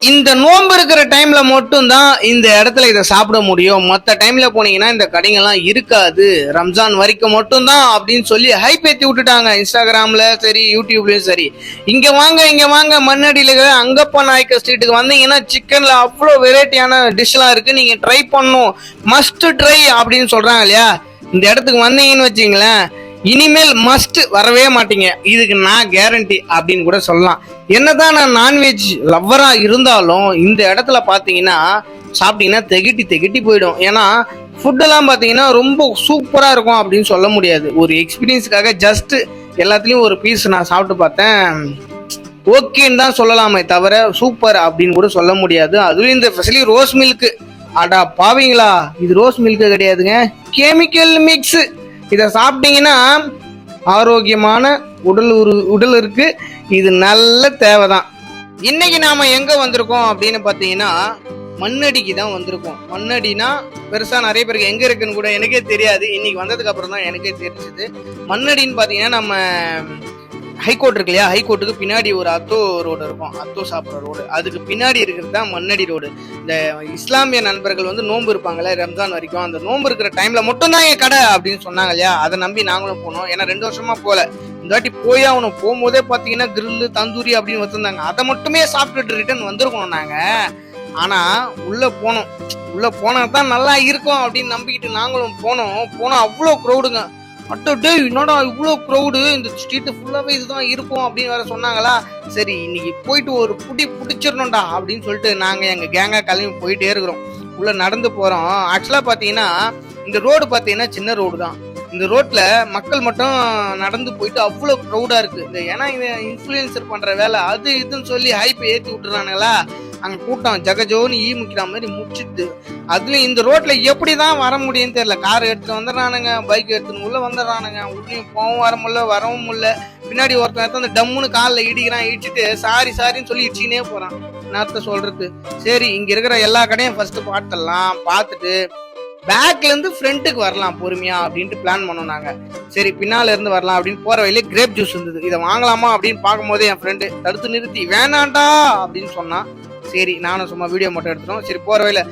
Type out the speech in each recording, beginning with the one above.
இந்த நோன்பு இருக்கிற டைம்ல மட்டும்தான் இந்த இடத்துல இதை சாப்பிட முடியும். மற்ற டைம்ல போனீங்கன்னா இந்த கடைங்கெல்லாம் இருக்காது. ரம்ஜான் வரைக்கும் மட்டும்தான் அப்படின்னு சொல்லி ஹைப் ஏற்றி விட்டுட்டாங்க. இன்ஸ்டாகிராம்ல சரி யூடியூப்லயும் சரி. இங்க வாங்க இங்க வாங்க மண்ணடியில இருக்கிற அங்கப்பா நாயக்க ஸ்ட்ரீட்டுக்கு வந்தீங்கன்னா சிக்கன்ல அவ்வளோ வெரைட்டியான டிஷ்லாம் இருக்கு. நீங்க ட்ரை பண்ணும் மஸ்ட் ட்ரை அப்படின்னு சொல்றாங்க இல்லையா? இந்த இடத்துக்கு வந்தீங்கன்னு வச்சீங்களேன் இனிமேல் மஸ்ட் வரவே மாட்டீங்க. இதுக்கு நான் கேரண்டி அப்படின்னு கூட சொல்லலாம். என்னதான் நான் நான்வெஜ் லவ்வரா இருந்தாலும் இந்த இடத்துல பார்த்தீங்கன்னா சாப்பிட்டீங்கன்னா தெகிட்டி திகட்டி போயிடும். ஏன்னா ஃபுட்டெல்லாம் பார்த்தீங்கன்னா ரொம்ப சூப்பராக இருக்கும் அப்படின்னு சொல்ல முடியாது. ஒரு எக்ஸ்பீரியன்ஸுக்காக ஜஸ்ட் எல்லாத்துலேயும் ஒரு பீஸ் நான் சாப்பிட்டு பார்த்தேன். ஓகேன்னு தான் சொல்லலாமே தவிர சூப்பர் அப்படின்னு கூட சொல்ல முடியாது. அதுலேயும் இந்த ஸ்பெஷலி ரோஸ் மில்க் அடா பாவீங்களா? இது ரோஸ் மில்க் கிடையாதுங்க. கெமிக்கல் மிக்ஸ் இதை சாப்பிட்டீங்கன்னா ஆரோக்கியமான உடல் உரு உடல் இருக்கு. இது நல்ல தேவை தான் இன்னைக்கு நாம எங்க வந்திருக்கோம் அப்படின்னு பார்த்தீங்கன்னா மண்ணடிக்கு தான் வந்திருக்கோம். மண்ணடினா பெருசா நிறைய பேருக்கு எங்க இருக்குன்னு கூட எனக்கே தெரியாது. இன்னைக்கு வந்ததுக்கு அப்புறம் தான் எனக்கே தெரிஞ்சது. மண்ணடின்னு பார்த்தீங்கன்னா நம்ம ஹைகோர்ட் இருக்கு இல்லையா? ஹைகோர்ட்டுக்கு பின்னாடி ஒரு அத்தோ ரோடு இருக்கும். அத்தோ சாப்பிட்ற ரோடு அதுக்கு பின்னாடி இருக்கிறது தான் மண்ணடி ரோடு இந்த இஸ்லாமிய நண்பர்கள் வந்து நோன்பு இருப்பாங்கல்ல ரம்ஜான் வரைக்கும். அந்த நோன்பு இருக்கிற டைம்ல மட்டும்தான் என் கடை அப்படின்னு சொன்னாங்க இல்லையா? அதை நம்பி நாங்களும் போனோம். ஏன்னா ரெண்டு வருஷமா போல இந்த வாட்டி போய் அவனை போகும்போதே பார்த்தீங்கன்னா கிரில்லு தந்தூரி அப்படின்னு வச்சிருந்தாங்க. அதை மட்டுமே சாப்பிட்டுட்டு ரிட்டர்ன் வந்திருக்கோம் நாங்க. ஆனா உள்ள போனோம். உள்ள போனா தான் நல்லா இருக்கும் அப்படின்னு நம்பிக்கிட்டு நாங்களும் போனோம். போனோம் அவ்வளோ க்ரௌடுங்க அட்டோ டே என்னடா இவ்வளோ க்ரௌடு இந்த ஸ்ட்ரீட்டு ஃபுல்லாகவே இதுதான் இருக்கும் அப்படின்னு வேற சொன்னாங்களா? சரி இன்னைக்கு போயிட்டு ஒரு புடி பிடிச்சிடணும்டா அப்படின்னு சொல்லிட்டு நாங்கள் எங்கள் கேங்காக கிளம்பி போயிட்டே இருக்கிறோம். உள்ளே நடந்து போகிறோம் ஆக்சுவலாக பார்த்தீங்கன்னா இந்த ரோடு பார்த்தீங்கன்னா சின்ன ரோடு தான். இந்த ரோட்ல மக்கள் மட்டும் நடந்து போயிட்டு அவ்வளோ க்ரௌடாக இருக்கு. இந்த ஏன்னா இவன் இன்ஃப்ளூயன்சர் பண்ணுற வேலை அது இதுன்னு சொல்லி ஹைப் ஏற்றி விட்டுறானுங்களா? அங்கே கூட்டம் ஜகஜோன்னு ஈ முக்கிற மாதிரி முடிச்சிட்டு அதுலேயும் இந்த ரோட்ல எப்படி தான் வர முடியும்னு தெரியல. கார் எடுத்துகிட்டு வந்துடுறானுங்க பைக் எடுத்துன்னு உள்ள வந்துடுறானுங்க. உள்ளயும் போகவும் வர முடியல வரவும் முடியல. பின்னாடி ஒருத்தன் எடுத்து அந்த டம்முன்னு காலில் இடிக்கிறான் இடிச்சுட்டு சாரி சாரின்னு சொல்லி இடிச்சுனே போறான். நேரத்தை சொல்றது? சரி இங்க இருக்கிற எல்லா கடையும் ஃபர்ஸ்ட் பார்த்துடலாம் பார்த்துட்டு பேக்ல இருந்து ஃப்ரண்ட்டுக்கு வரலாம் பொறுமையா அப்படின்ட்டு பிளான் பண்ணோம் நாங்க. சரி பின்னால இருந்து வரலாம் அப்படின்னு போற வழியில கிரேப் ஜூஸ் இருந்தது. இதை வாங்கலாமா அப்படின்னு பார்க்கும்போதே என் ஃப்ரெண்டு தடுத்து நிறுத்தி வேணாண்டா அப்படின்னு சொன்னான். சரி நானும் சும்மா வீடியோ மட்டும் எடுத்துட்டோம். சரி போகிற வழியில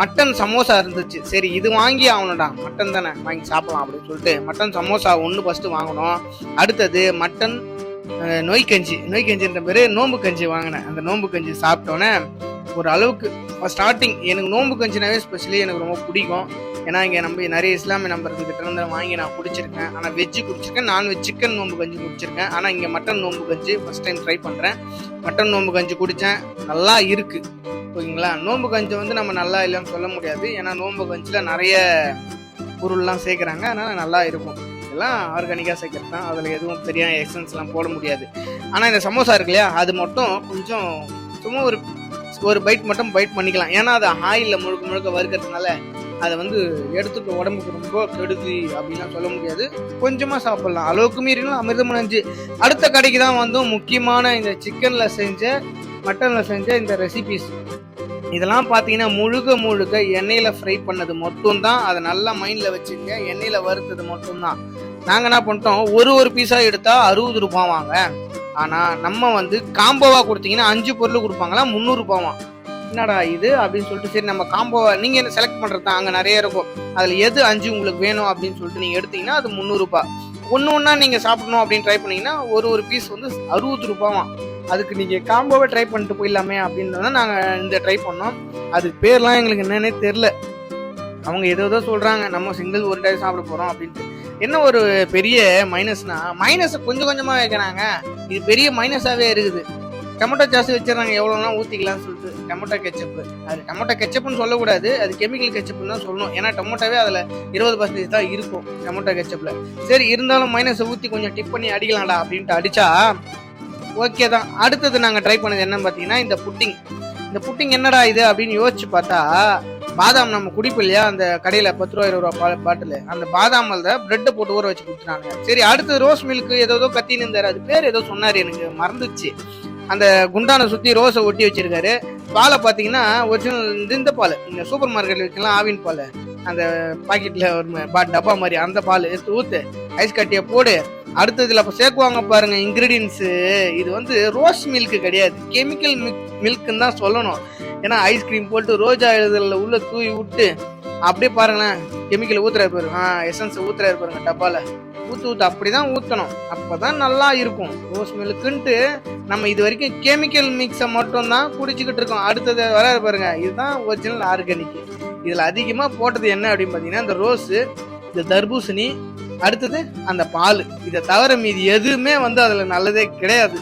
மட்டன் சமோசா இருந்துச்சு. சரி இது வாங்கி ஆகணும்டா. மட்டன் தானே வாங்கி சாப்பிடலாம் அப்படின்னு சொல்லிட்டு மட்டன் சமோசா ஒன்று ஃபஸ்ட்டு வாங்கினோம் அடுத்தது மட்டன் நோய் நொய் கஞ்சி. நொய் கஞ்சின்ற பேர் நோம்பு கஞ்சி வாங்கினேன். அந்த நோம்பு கஞ்சி சாப்பிட்டோன்னே ஒரு அளவுக்கு ஸ்டார்டிங் எனக்கு நோம்பு கஞ்சினாவே ஸ்பெஷலி எனக்கு ரொம்ப பிடிக்கும். ஏன்னா இங்கே நம்ம நிறைய இஸ்லாமிய நம்பர்கள் கிட்ட வாங்கி நான் குடிச்சிருக்கேன். ஆனால் வெஜ்ஜு குடிச்சிருக்கேன் நான்வெஜ் சிக்கன் நோம்பு கஞ்சி குடிச்சிருக்கேன். ஆனால் இங்கே மட்டன் நோம்பு கஞ்சி ஃபர்ஸ்ட் டைம் ட்ரை பண்ணுறேன் மட்டன் நோம்பு கஞ்சி குடித்தேன் நல்லா இருக்குது ஓகேங்களா நோம்பு கஞ்சி வந்து நம்ம நல்லா இல்லைன்னு சொல்ல முடியாது. ஏன்னா நோம்பு கஞ்சியில் நிறைய பொருள்லாம் சேர்க்குறாங்க. அதனால் நல்லா இருக்கும். இதெல்லாம் ஆர்கானிக்காக சேர்க்கறது தான். அதில் எதுவும் பெரிய எக்ஸன்ஸ்லாம் போட முடியாது. ஆனால் இந்த சமோசா இருக்கு இல்லையா? அது மட்டும் கொஞ்சம் சும்மா ஒரு ஒரு பைட் மட்டும் பைட் பண்ணிக்கலாம். ஏன்னா அது ஆயிலில் முழுக்க முழுக்க வறுக்கிறதுனால அதை வந்து எடுத்துக்க உடம்புக்கு ரொம்ப கெடுதி அப்படின்லாம் சொல்ல முடியாது. கொஞ்சமாக சாப்பிட்லாம். அளவுக்கு மீறினாலும் அமிர்தம் நஞ்சு. அடுத்த கடைக்கு தான் வந்து முக்கியமான இந்த சிக்கனில் செஞ்ச மட்டனில் செஞ்ச இந்த ரெசிபிஸ் இதெல்லாம் பார்த்தீங்கன்னா முழுக்க முழுக்க எண்ணெயில் ஃப்ரை பண்ணது மட்டும்தான். அதை நல்லா மைண்டில் வச்சுங்க. எண்ணெயில் வறுத்தது மட்டும்தான். நாங்கள் என்ன பண்ணிட்டோம்? ஒரு ஒரு பீஸாக எடுத்தால் அறுபது ரூபாவாங்க ஆனால் நம்ம வந்து காம்போவாக கொடுத்தீங்கன்னா அஞ்சு பொருள் கொடுப்பாங்களா முந்நூறுபாவா என்னடா இது? அப்படின்னு சொல்லிட்டு சரி நம்ம காம்போவா நீங்கள் என்ன செலக்ட் பண்ணுறது தான் அங்கே நிறைய இருக்கும். அதில் எது அஞ்சு உங்களுக்கு வேணும் அப்படின்னு சொல்லிட்டு நீங்கள் எடுத்தீங்கன்னா அது முந்நூறுபா ஒன்று ஒன்றா நீங்கள் சாப்பிடணும் அப்படின்னு ட்ரை பண்ணிங்கன்னா ஒரு ஒரு பீஸ் வந்து அறுபது ரூபாவாம் அதுக்கு நீங்கள் காம்போவை ட்ரை பண்ணிட்டு போயிடலாமே அப்படின்னு நாங்கள் இந்த ட்ரை பண்ணோம். அது பேர்லாம் எங்களுக்கு என்னன்னே தெரில அவங்க ஏதோ ஏதோ சொல்கிறாங்க நம்ம சிங்கிள் ஒரு டைம் சாப்பிட போகிறோம் அப்படின்ட்டு. என்ன ஒரு பெரிய மைனஸ்னா மைனஸை கொஞ்சம் கொஞ்சமாக வைக்கிறாங்க. இது பெரிய மைனஸாகவே இருக்குது. டொமேட்டோ ஜாஸ்தி வச்சிடறாங்க எவ்வளோனா ஊற்றிக்கலாம்னு சொல்லிட்டு. டொமேட்டோ கெச்சப்பு அது டொமேட்டோ கெச்சப்புன்னு சொல்லக்கூடாது. அது கெமிக்கல் கெச்சப்புன்னு தான் சொல்லணும். ஏன்னா டொமேட்டோவே அதில் இருபது பர்சன்டேஜ் தான் இருக்கும் டொமேட்டோ கெச்சப்பில் சரி இருந்தாலும் மைனஸை ஊற்றி கொஞ்சம் டிப் பண்ணி அடிக்கலாம்டா அப்படின்ட்டு அடித்தா ஓகே தான். அடுத்தது நாங்கள் ட்ரை பண்ணது என்னன்னு பார்த்தீங்கன்னா இந்த புட்டிங் இந்த புட்டிங் என்னடா இது அப்படின்னு யோசிச்சு பார்த்தா பாதாம் நம்ம குடிப்பு இல்லையா? அந்த கடையில் பத்து ரூபா இருபது ரூபா பாட்டில். அந்த பாதாம் தான் பிரெட்டை போட்டு ஊற வச்சு கொடுத்துட்டாங்க சரி அடுத்து ரோஸ் மில்க்கு ஏதோ ஏதோ கத்தின்னு இருந்தாரு. அது பேர் ஏதோ சொன்னார் எனக்கு மறந்துச்சு. அந்த குண்டானை சுற்றி ரோஸை ஒட்டி வச்சிருக்காரு. பாலை பார்த்தீங்கன்னா ஒரிஜினல் இந்த பால். இந்த சூப்பர் மார்க்கெட்டில் வைக்கலாம் ஆவின் பால். அந்த பாக்கெட்டில் ஒரு பா டப்பா மாதிரி அந்த பால் எடுத்து ஊற்று ஐஸ் கட்டியை போடு. அடுத்ததுல அப்போ சேர்க்குவாங்க பாருங்க இன்க்ரீடியன்ஸு இது வந்து ரோஸ் மில்க்கு கிடையாது. கெமிக்கல் மில்க் மில்க்குன்னு தான் சொல்லணும். ஏன்னா ஐஸ்கிரீம் போட்டு ரோஜா எழுதல உள்ள தூவி விட்டு அப்படியே பாருங்களேன் கெமிக்கல் ஊத்துறாரு பாருங்க ஆ எசன்ஸ் ஊத்துறாரு பாருங்க டப்பால. ஊத்து ஊத்து அப்படிதான் ஊத்தணும். அப்பதான் நல்லா இருக்கும். ரோஸ் மில்க்குன்ட்டு நம்ம இது வரைக்கும் கெமிக்கல் மிக்ஸை மட்டும் தான் குடிச்சுக்கிட்டு இருக்கோம். அடுத்தது வராது பாருங்க. இதுதான் ஒரிஜினல் ஆர்கானிக் இதுல அதிகமா போட்டது என்ன அப்படின்னு பாத்தீங்கன்னா இந்த ரோஸ் இந்த தர்பூசணி அடுத்தது அந்த பால். இதை தவிர மீதி எதுவுமே வந்து அதில் நல்லதே கிடையாது.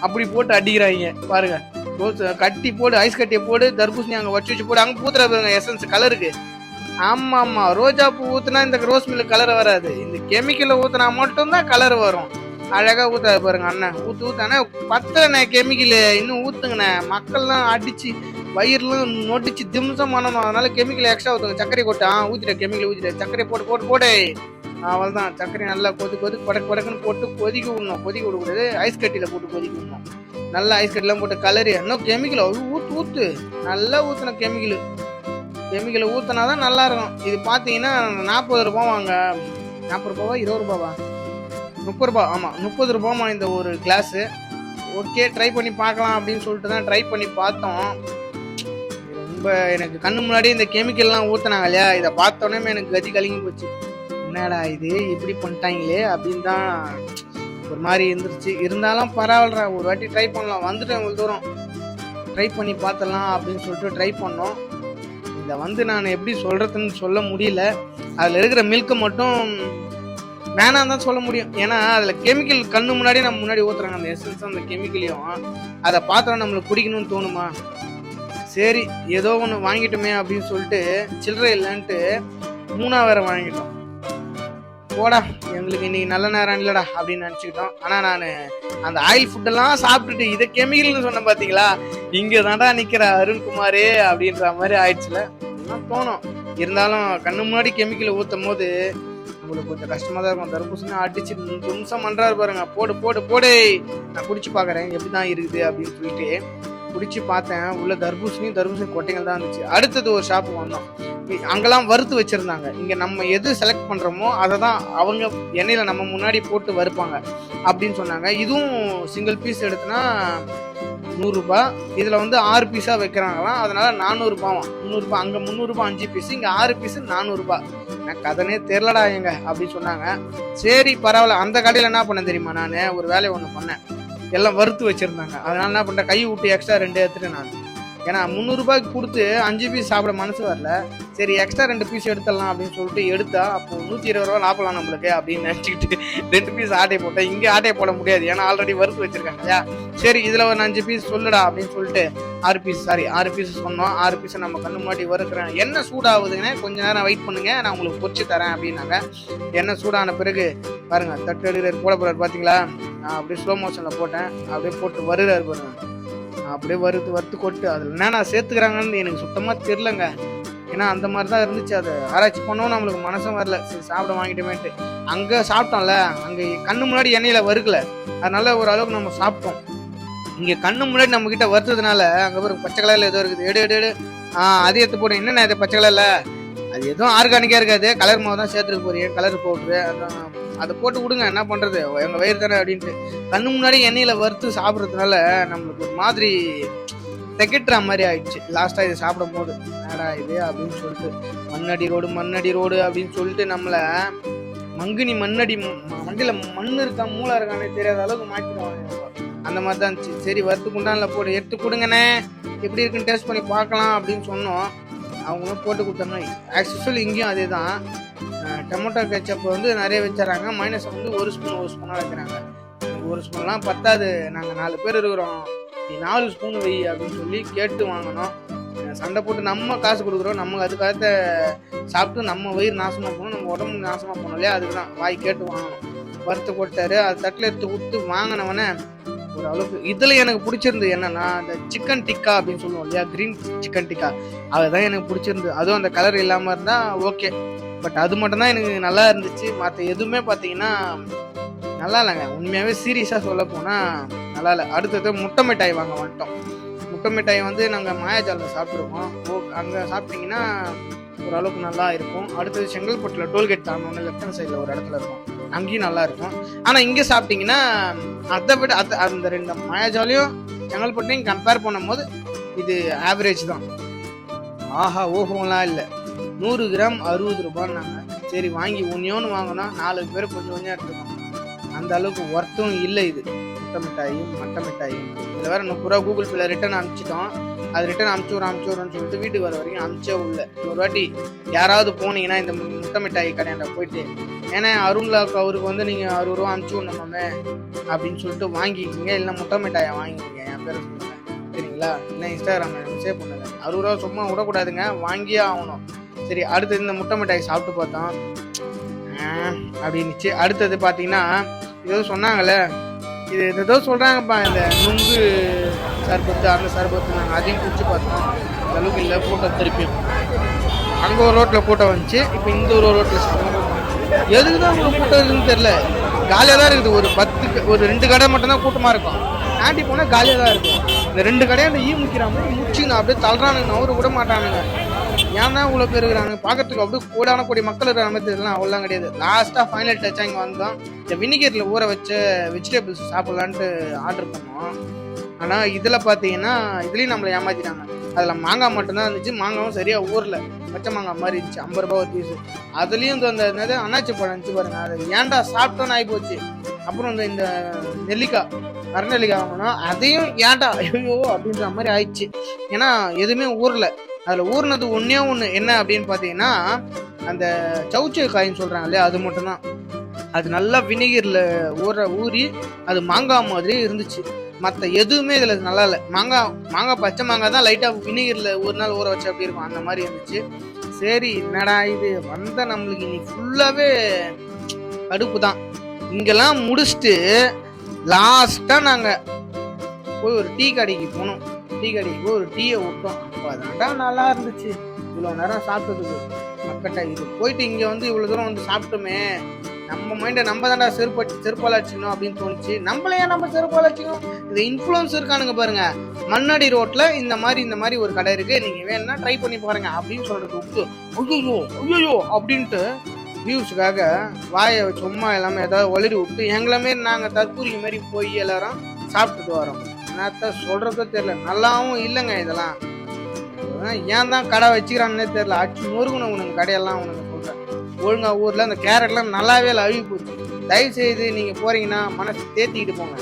அப்படி போட்டு அடிக்கிறாங்க. பாருங்கள் ரோஸ் கட்டி போடு ஐஸ் கட்டியை போடு தர்பூசணி அங்கே வச்சு வச்சு போடு அங்கே பூத்துற பாருங்க எசன்ஸ் கலருக்கு ஆமாம் ஆமாம் ரோஜா பூ ஊற்றுனா இந்த ரோஸ் மில்லு கலர் வராது இந்த கெமிக்கலில் ஊற்றுனா மட்டும்தான் கலர் வரும் அழகாக ஊற்றாது பாருங்க அண்ணன் ஊற்று ஊத்தானே பத்தலைண்ணே கெமிக்கல் இன்னும் ஊற்றுங்கண்ணே மக்கள்லாம் அடித்து வயிறுலாம் நொடிச்சு திம்சம் பண்ணணும் அதனால கெமிக்கல் எக்ஸ்ட்ரா ஊற்றுங்க சர்க்கரை கொட்டு ஆ ஊத்திட்ட கெமிக்கல் ஊத்திட்ட சர்க்கரை போட்டு போட்டு போடு அவள் தான் சர்க்கரை நல்லா கொதி கொதி படக்கு படக்குன்னு போட்டு கொதிக்க விடணும் கொதிக்க விடக்கூடாது ஐஸ் கட்டியில் போட்டு கொதிக்க விடணும் நல்லா ஐஸ் கட்டிலாம் போட்டு கலரி. இன்னும் கெமிக்கல் ஊத்து ஊத்து. நல்லா ஊத்தணும் கெமிக்கல் கெமிக்கல் ஊத்தினா தான் நல்லா இருக்கும். இது பார்த்தீங்கன்னா நாற்பது ரூபா வாங்க. நாற்பது ரூபாவா இருபது ரூபாவா? முப்பது ரூபா ஆமாம் முப்பது ரூபாமா இந்த ஒரு கிளாஸு ஓகே ட்ரை பண்ணி பார்க்கலாம் அப்படின்னு சொல்லிட்டு தான் ட்ரை பண்ணி பார்த்தோம். ரொம்ப எனக்கு கண்ணு முன்னாடி இந்த கெமிக்கல்லாம் ஊற்றினாங்க இல்லையா? இதை பார்த்தோன்னே எனக்கு கதி கலங்கி போச்சு. என்னடா இது? இப்படி பண்ணிட்டாங்களே அப்படின்னு தான் ஒரு மாதிரி இருந்துருச்சு. இருந்தாலும் பரவாயில்ல ஒரு வாட்டி ட்ரை பண்ணலாம். வந்துட்டு இவ்வளோ தூரம். ட்ரை பண்ணி பார்த்தலாம் அப்படின்னு சொல்லிட்டு ட்ரை பண்ணோம். இதை வந்து நான் எப்படி சொல்கிறதுன்னு சொல்ல முடியல. அதில் இருக்கிற மில்க்கை மட்டும் வேணாம் தான் சொல்ல முடியும். ஏன்னா அதில் கெமிக்கல் கண்ணு முன்னாடி நம்ம முன்னாடி ஊற்றுறாங்க அந்த எசன்ஸ் அந்த கெமிக்கலையும் அதை பார்த்தோம் நம்மளுக்கு குடிக்கணும்னு தோணுமா? சரி ஏதோ ஒன்று வாங்கிட்டோமே அப்படின்னு சொல்லிட்டு சில்லறை இல்லைன்ட்டு மூணா வேற வாங்கிட்டோம். போடா எங்களுக்கு இன்னைக்கு நல்ல நேரம் இல்லடா அப்படின்னு நினச்சிக்கிட்டோம். ஆனால் நான் அந்த ஆயில் ஃபுட்டெல்லாம் சாப்பிட்டுட்டு இதை கெமிக்கல்னு சொன்னேன் பார்த்தீங்களா இங்கே தாண்டா நிற்கிற அருண்குமாரே அப்படின்ற மாதிரி ஆயிடுச்சுல. எல்லாம் தோணும் இருந்தாலும் கண்ணு முன்னாடி கெமிக்கலை ஊற்றும் போது உங்களுக்கு கொஞ்சம் கஷ்டமாக தான் இருக்கும். தர்பூசணி அடிச்சு நிமிஷம் பண்ணுறாரு பாருங்க. போடு போடு போடு. நான் குடிச்சு பார்க்குறேன் எப்படி தான் இருக்குது அப்படின்னு சொல்லிட்டு பிடிச்சி பார்த்தேன். உள்ள தர்பூசணி தர்பூசணி கொட்டைகள் தான் இருந்துச்சு. அடுத்தது ஒரு ஷாப்பு வந்தோம். அங்கெல்லாம் வறுத்து வச்சிருந்தாங்க. இங்க நம்ம எது செலக்ட் பண்றோமோ அதை தான் அவங்க எண்ணெயில நம்ம முன்னாடி போட்டு வறுப்பாங்க அப்படின்னு சொன்னாங்க. இதுவும் சிங்கிள் பீஸ் எடுத்துனா நூறுரூபா இதில் வந்து ஆறு பீஸாக வைக்கிறாங்களாம். அதனால் நானூறுபாவாம் முந்நூறுபா அங்கே முந்நூறுபா அஞ்சு பீஸ் இங்கே ஆறு பீஸு நானூறுபா நான் கதனே தெரிலடா எங்க அப்படின்னு சொன்னாங்க. சரி பரவாயில்ல. அந்த கடையில் என்ன பண்ணேன் தெரியுமா நான்? ஒரு வேலையை ஒன்று பண்ணேன். எல்லாம் வறுத்து வச்சுருந்தாங்க. அதனால என்ன பண்ணிட்டேன் கை விட்டு எக்ஸ்ட்ரா ரெண்டு எடுத்துட்டேன் நான். ஏன்னா முந்நூறுரூபாய்க்கு கொடுத்து அஞ்சு பீஸ் சாப்பிட மனசு வரல. சரி எக்ஸ்ட்ரா ரெண்டு பீஸ் எடுத்துடலாம் அப்படின்னு சொல்லிட்டு எடுத்தா அப்போ நூற்றி இருபது ரூபா லாபலாம் நம்மளுக்கு அப்படின்னு நினச்சிக்கிட்டு ரெண்டு பீஸ் ஆட்டை போட்டேன். இங்கே ஆட்டை போட முடியாது. ஏன்னா ஆல்ரெடி வறுத்து வச்சிருக்காங்க இல்லையா? சரி இதில் ஒரு அஞ்சு பீஸ் சொல்லுடா அப்படின்னு சொல்லிட்டு ஆறு பீஸ் சாரி ஆறு பீஸ் சொன்னோம். ஆறு பீஸை நம்ம கண்ணு மாட்டி வறுக்கிறேன். என்ன சூடாகுதுன்னு கொஞ்சம் நேரம் வெயிட் பண்ணுங்கள் நான் உங்களுக்கு பொறிச்சு தரேன் அப்படின்னாங்க. எண்ணெய் சூடான பிறகு பாருங்க தட்டு எடுக்கிறாரு போட போறாரு பாத்தீங்களா? நான் அப்படியே ஸ்லோ மோஷன்ல போட்டேன். அப்படியே போட்டு வருகிறாரு பாருங்க. அப்படியே வறுத்து வறுத்து கொட்டு அதில் என்னென்ன சேர்த்துக்கிறாங்கன்னு எனக்கு சுத்தமாக தெரிலங்க ஏன்னா அந்த மாதிரி தான் இருந்துச்சு. அது ஆராய்ச்சி பண்ணவும் நம்மளுக்கு மனசும் வரல. சரி சாப்பிட வாங்கிட்டோமேட்டு அங்கே சாப்பிட்டோம்ல அங்கே கண்ணு முன்னாடி எண்ணெயில் வறுக்கல. அதனால ஓரளவுக்கு நம்ம சாப்பிட்டோம். இங்கே கண்ணு முன்னாடி நம்மக்கிட்ட வறுத்ததுனால அங்கே ஒரு பச்சை கலரில் ஏதோ இருக்குது. எடு எடு எடு. ஆ அது எடுத்து போடு. என்னென்ன இது பச்சை கலரில்? அது எதுவும் ஆர்கானிக்காக இருக்காது. கலர் மாவு தான் சேர்த்துக்க போறீங்க. கலர் பவுட்ரு அதான். அதை போட்டு விடுங்க. என்ன பண்ணுறது எங்கள் வயிறு தானே அப்படின்ட்டு. கண்ணு முன்னாடி எண்ணெயில் வறுத்து சாப்பிட்றதுனால நம்மளுக்கு ஒரு மாதிரி திகட்டுற மாதிரி ஆயிடுச்சு. லாஸ்ட்டாக இதை சாப்பிடும் போது. என்னடா இது அப்படின்னு சொல்லிட்டு மண்ணடி ரோடு மண்ணடி ரோடு அப்படின்னு சொல்லிட்டு நம்மளை மங்குனி மண்ணடி மண்டியில் மண் இருக்கா மூளை இருக்கானே தெரியாத அளவுக்கு மாற்றிடுவாங்க அந்த மாதிரி தான் இருந்துச்சு. சரி வறுத்து குண்டானில் போட்டு எடுத்து கொடுங்கண்ணே. எப்படி இருக்குன்னு டேஸ்ட் பண்ணி பார்க்கலாம் அப்படின்னு சொன்னோம். அவங்களும் போட்டு கொடுத்தாங்க ஆக்சுவலி இங்கேயும் அதே தான் டொமேட்டோ கெச்சப் வந்து நிறைய வச்சுறாங்க. மைனஸ் வந்து ஒரு ஸ்பூன் ஒரு ஸ்பூனாக வைக்கிறாங்க. ஒரு ஸ்பூன்லாம் பத்தாது. நாங்கள் நாலு பேர் இருக்கிறோம். நீ நாலு ஸ்பூன் வை அப்படின்னு சொல்லி கேட்டு வாங்கினோம் சண்டை போட்டு நம்ம காசு கொடுக்குறோம். நம்ம அதுக்காக சாப்பிட்டு நம்ம வயிறு நாசமாக போகணும். நம்ம உடம்பு நாசமாக போகணும் இல்லையா? அதுக்கு தான் வாய் கேட்டு வாங்கணும். வறுத்து கொடுத்தாரு அது தட்டில் எடுத்து கொடுத்து வாங்கினவனே ஒரு அளவுக்கு இதில் எனக்கு பிடிச்சிருந்தது என்னன்னா அந்த சிக்கன் டிக்கா அப்படின்னு சொல்லுவோம் இல்லையா? க்ரீன் சிக்கன் டிக்கா அதுதான் எனக்கு பிடிச்சிருந்தது. அதுவும் அந்த கலர் இல்லாமல் இருந்தால் ஓகே பட் அது மட்டும்தான் எனக்கு நல்லா இருந்துச்சு. மற்ற எதுவுமே பார்த்தீங்கன்னா நல்லா இல்லைங்க. உண்மையாகவே சீரியஸாக சொல்ல போனால் நல்லா இல்லை. அடுத்தது முட்டை மிட்டாய் வாங்க வந்துட்டோம். முட்டை மிட்டாய் வந்து நாங்கள் மாயாஜாலில் சாப்பிட்ருக்கோம் ஓ அங்கே சாப்பிட்டீங்கன்னா ஓரளவுக்கு நல்லா இருக்கும். அடுத்தது செங்கல்பட்டில் டோல்கேட் தாண்டோன்னு லெஃப்ட் ஹேண்ட் சைடில் ஒரு இடத்துல இருக்கும். அங்கேயும் நல்லா இருக்கும். ஆனால் இங்கே சாப்பிட்டீங்கன்னா அதை விட அந்த ரெண்டு மாயாஜாலையும் செங்கல்பட்டையும் கம்பேர் பண்ணும்போது இது ஆவரேஜ் தான். ஆஹா ஓஹோலாம் இல்லை. நூறு கிராம் அறுபது ரூபான்னாங்க. சரி வாங்கி ஒன்றையோன்னு வாங்கினா நாலு பேர் கொஞ்சம் கொஞ்சம் எடுத்துக்கோங்க அந்த அளவுக்கு ஒர்த்தும் இல்லை இது. முட்டை மிட்டாயும் மட்டை மிட்டாயும். இதில் வேறு முப்பது ரூபா கூகுள் பேல ரிட்டர்ன் அனுப்பிச்சிட்டோம். அது ரிட்டன் அனுப்பிச்சு விட்றோம் அனுப்பிச்சு விட்றோம்னு சொல்லிட்டு வீட்டுக்கு வர வரைக்கும் அனுப்பிச்சே உள்ள. ஒரு வாட்டி யாராவது போனீங்கன்னா இந்த முட்டை மிட்டாய் கடையாண்ட போயிட்டு ஏன்னா அருண்லாக்கு அவருக்கு வந்து நீங்கள் அறுபது ரூபா அனுப்பிச்சு விடணுமே அப்படின்னு சொல்லிட்டு வாங்கிக்கிங்க. இல்லை முட்டை மிட்டாயை வாங்கிக்கிங்க. என் பேரை சொல்லுங்கள் சரிங்களா? இல்லை இன்ஸ்டாகிராமில் சேவ் பண்ணுங்க. அறுபது ரூபா சும்மா விடக்கூடாதுங்க. வாங்கியே ஆகணும். சரி அடுத்தது இந்த முட்டை மிட்டாய் சாப்பிட்டு பார்த்தோம். அப்படின்னுச்சு. அடுத்தது பார்த்தீங்கன்னா ஏதோ சொன்னாங்களே இது ஏதோ சொல்கிறாங்கப்பா இந்த நுங்கு சர்பத்து அந்த சர்பத்து நாங்கள் அதையும் குடிச்சு பார்த்தோம். அந்த அளவுக்கு இல்லை கூட்டம் திருப்பியும் அங்கே ஒரு ரோட்டில் கூட்டம் வந்துச்சு. இப்போ இந்த ஒரு ரோட்டில் எதுக்கு தான் உங்களுக்கு கூட்டம் இருக்குன்னு தெரியல. காலியாக தான் இருக்குது. ஒரு பத்து ஒரு ரெண்டு கடை மட்டும்தான் கூட்டமாக இருக்கும். ஆண்டி போனால் காலியாக தான் இருக்கும். இந்த ரெண்டு கடையை அந்த ஈ முக்கிறாம முச்சிங்க அப்படியே தள்ளுறானுங்க அவரு விட மாட்டானுங்க. ஏன் தான் இவ்வளோ பேர் இருக்கிறாங்க? பார்க்கறதுக்கு அப்படியே கூடான கூடிய மக்கள் இருக்கிற மாதிரி தெரியல அவ்வளோலாம் கிடையாது. லாஸ்ட்டாக ஃபைனல் டச்சாக இங்கே வந்தோம். இந்த வினிகேட்டில் ஊற வச்ச வெஜிடபிள்ஸ் சாப்பிட்லான்ட்டு ஆர்டர் பண்ணோம். ஆனால் இதில் பார்த்தீங்கன்னா இதுலேயும் நம்மளை ஏமாற்றிட்டாங்க அதில் மாங்காய் மட்டும்தான் இருந்துச்சு மாங்காவும் சரியாக ஊரில் பச்சை மாங்காய் மாதிரி இருந்துச்சு ஐம்பது ரூபா ஒரு பீஸு அதுலேயும் இந்த என்னது அன்னாச்சி பழம் இருந்துச்சு பாருங்க அது ஏன்டா சாப்பிட்டோன்னு ஆகி போச்சு அப்புறம் இந்த இந்த நெல்லிக்காய் கருநெல்லிக்காய் வாங்கினா அதையும் ஏன்டா ஐயோ அப்படின்ற மாதிரி ஆயிடுச்சு. ஏன்னா எதுவுமே ஊரில் அதில் ஊர்னது ஒன்றே ஒன்று என்ன அப்படின்னு பார்த்தீங்கன்னா அந்த சவுச்சு காயின்னு சொல்கிறாங்க இல்லையா அது மட்டும்தான். அது நல்லா வினிகரில் ஊற ஊறி அது மாங்காய் மாதிரி இருந்துச்சு. மற்ற எதுவுமே இதில் நல்லா இல்லை. மாங்காய் மாங்காய் பச்சை மாங்காய் தான் லைட்டாக வினிகரில் ஒரு நாள் ஊற வச்சு அப்படி இருக்கும். அந்த மாதிரி இருந்துச்சு. சரி என்னடா இது? வந்த நம்மளுக்கு இனி ஃபுல்லாகவே கடுப்பு தான் இங்கெல்லாம் முடிச்சுட்டு லாஸ்ட்டாக நாங்கள் போய் ஒரு டீ கடைக்கு போனோம். டீ கடைக்கு போய் ஒரு டீயை விட்டோம் அப்போ அதான்டா நல்லா இருந்துச்சு. இவ்வளோ நேரம் சாப்பிட்டதுக்கு மக்கட்ட இது போயிட்டு இங்கே வந்து இவ்வளோ தூரம் வந்து சாப்பிட்டோமே. நம்ம மைண்டை நம்ம தாண்டா செருப்பு செருப்பால் அப்படின்னு தோணுச்சு. நம்மளே ஏன் நம்ம செருப்பால் இந்த இன்ஃப்ளூயன்ஸ் இருக்கானுங்க பாருங்க. மண்ணாடி ரோட்ல இந்த மாதிரி இந்த மாதிரி ஒரு கடை இருக்கு. நீங்க வேணும்னா ட்ரை பண்ணி பாருங்க அப்படின்னு சொல்றது ஐயோ ஐயோ அப்படின்ட்டு வியூஸுக்காக வாயை சும்மா எல்லாமே ஏதாவது ஒளிரி விட்டு எங்களை மாரி நாங்கள் தற்கூரி மாதிரி போய் எல்லாரும் சாப்பிட்டுட்டு வரோம். என்னத்த சொல்கிறதோ தெரில நல்லாவும் இல்லைங்க இதெல்லாம். ஏன் தான் கடை வச்சுக்கிறாங்கன்னே தெரில அச்சு நொறுக்கணும் உனக்கு கடையெல்லாம் உனக்கு சொல்கிறேன் ஒழுங்காக ஊரில் அந்த கேரட்லாம் நல்லாவே இல்லை அழுகி போச்சு. தயவுசெய்து நீங்கள் போகிறீங்கன்னா மனசு தேத்திக்கிட்டு போங்க.